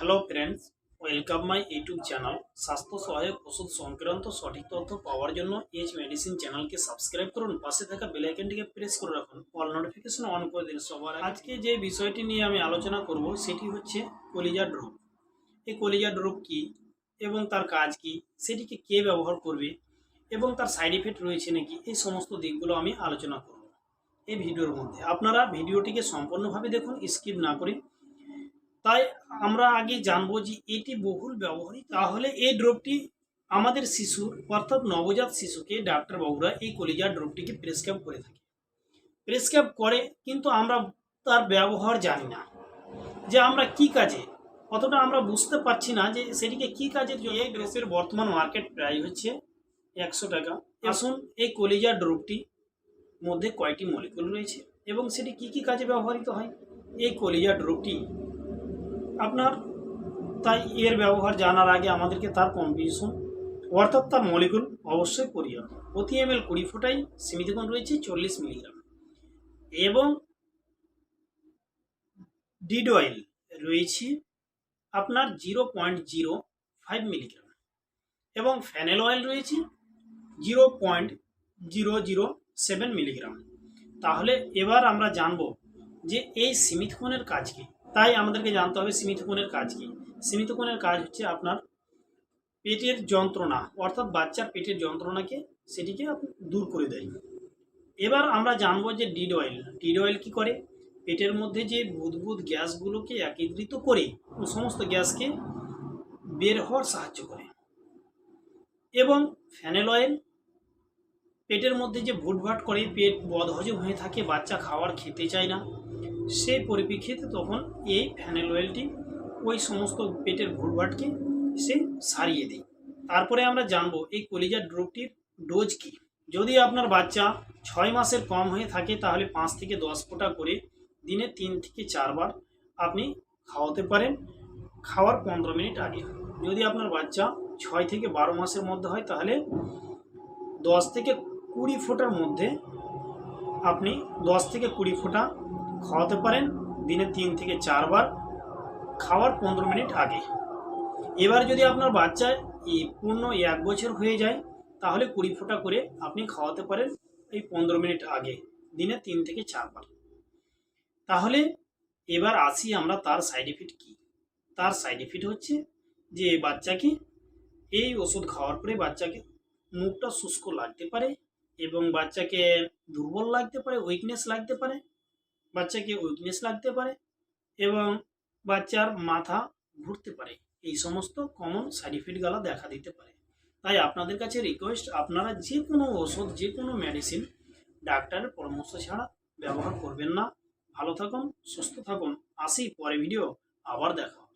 Hello friends welcome my YouTube channel স্বাস্থ্য সহায়ক ওষুধ সংক্রান্ত সঠিক তথ্য পাওয়ার জন্য এইচ মেডিসিন চ্যানেলকে সাবস্ক্রাইব করুন। পাশে থাকা বেল আইকনটিকে প্রেস করে রাখুন। অল নোটিফিকেশন অন করে দিন সবার। আজকে যে বিষয়টি নিয়ে আমি আলোচনা করব, সেটি হচ্ছে কলিজা ড্রপ এই কলিজা ড্রপ কি এবং তার কাজ কি, সেটিকে কে ব্যবহার করবে এবং তার সাইড এফেক্ট রয়েছে নাকি, এই সমস্ত দিকগুলো আমি আলোচনা করব। এই ভিডিওর মধ্যে। আপনারা ভিডিওটিকে সম্পূর্ণভাবে দেখুন স্কিপ না করে তাই আমরা আগে জানব যে এটি বহুল ব্যবহৃত তাহলে এই ড্রপটি আমাদের শিশুর অর্থাৎ নবজাত শিশুকে ডাক্তারবাবুরা এই কলিজা ড্রপটিকে প্রেসক্রাইব করে থাকে। প্রেসক্রাইব করে, কিন্তু আমরা তার ব্যবহার জানি না যে আমরা কি কাজে। অতটা আমরা বুঝতে পারছি না যে সেটিকে কি জন্য এই ড্রপের বর্তমান মার্কেট প্রাইস হচ্ছে একশো টাকা। আসুন এই কলিজা ড্রপটি মধ্যে কয়টি মলিকুল রয়েছে এবং সেটি কি কি কাজে ব্যবহৃত হয়? এই কলিজা ড্রপটি আপনার, তাই এর ব্যবহার জানার আগে আমাদেরকে তার কম্পিটিশন অর্থাৎ তার মলিকুল অবশ্যই পরিহার প্রতি এম এল কুড়ি ফোটাই সীমিতকণ রয়েছে চল্লিশ মিলিগ্রাম এবং ডিড অয়েল রয়েছে আপনার zero point zero five milligram এবং ফ্যানেল অয়েল রয়েছে zero point zero zero seven milligram তাহলে এবার আমরা জানব যে এই সীমিতকোণের কাজ কি? তাই আমাদেরকে জানতে হবে সীমিতকোণের কাজ কি। সীমিতকোণের কাজ হচ্ছে আপনার পেটের যন্ত্রণা, অর্থাৎ বাচ্চার পেটের যন্ত্রণাকে সেটিকে দূর করে দেয়। এবার আমরা জানব যে ডিড অয়েল ডিড অয়েল কী করে? পেটের মধ্যে যে বুদবুদ গ্যাসগুলোকে একত্রিত করে সমস্ত গ্যাসকে বের হওয়ার সাহায্য করে। এবং ফ্যানেল অয়েল, পেটের মধ্যে যে ভুটভাট করে পেট বদহজম হয়ে থাকে, বাচ্চা খাওয়ার খেতে চায় না। সেই পরিপ্রেক্ষিতে তখন এই ফ্যানেল অয়েলটি ওই সমস্ত পেটের ভুটভাটকে সে সারিয়ে দেয়। তারপরে আমরা জানব এই কলিজার ড্রপটির ডোজ কি। যদি আপনার বাচ্চা ছয় মাসের কম হয়ে থাকে, তাহলে পাঁচ থেকে দশ ফোঁটা করে দিনে তিন থেকে চারবার আপনি খাওয়াতে পারেন। খাওয়ার পনেরো মিনিট আগে। যদি আপনার বাচ্চা ছয় থেকে বারো মাসের মধ্যে হয়, তাহলে দশ থেকে কুড়ি ফোঁটার মধ্যে আপনি দশ থেকে কুড়ি ফোঁটা খাওয়াতে পারেন দিনে তিন থেকে চারবার, খাওয়ার পনেরো মিনিট আগে। এবার যদি আপনার বাচ্চা পূর্ণ এক বছর হয়ে যায়, তাহলে কুড়ি ফোঁটা করে আপনি খাওয়াতে পারেন এই পনেরো মিনিট আগে, দিনে তিন থেকে চারবার। তাহলে এবার আসি আমরা তার সাইড এফেক্ট কী? তার সাইড এফেক্ট হচ্ছে যে বাচ্চাকে এই ওষুধ খাওয়ার পরে বাচ্চাকে মুখটা শুষ্ক লাগতে পারে এবং বাচ্চাকে দুর্বল লাগতে পারে উইকনেস লাগতে পারে। বাচ্চাকে উইকনেস লাগতে পারে এবং বাচ্চার মাথা ঘুরতে পারে। এই সমস্ত কমন সাইড ইফেক্টগুলো দেখা দিতে পারে। তাই আপনাদের কাছে রিকোয়েস্ট আপনারা যে কোনো ওষুধ যে কোনো মেডিসিন ডাক্তারের পরামর্শ ছাড়া ব্যবহার করবেন না। ভালো থাকুন, সুস্থ থাকুন। আসি পরে ভিডিও আবার দেখা।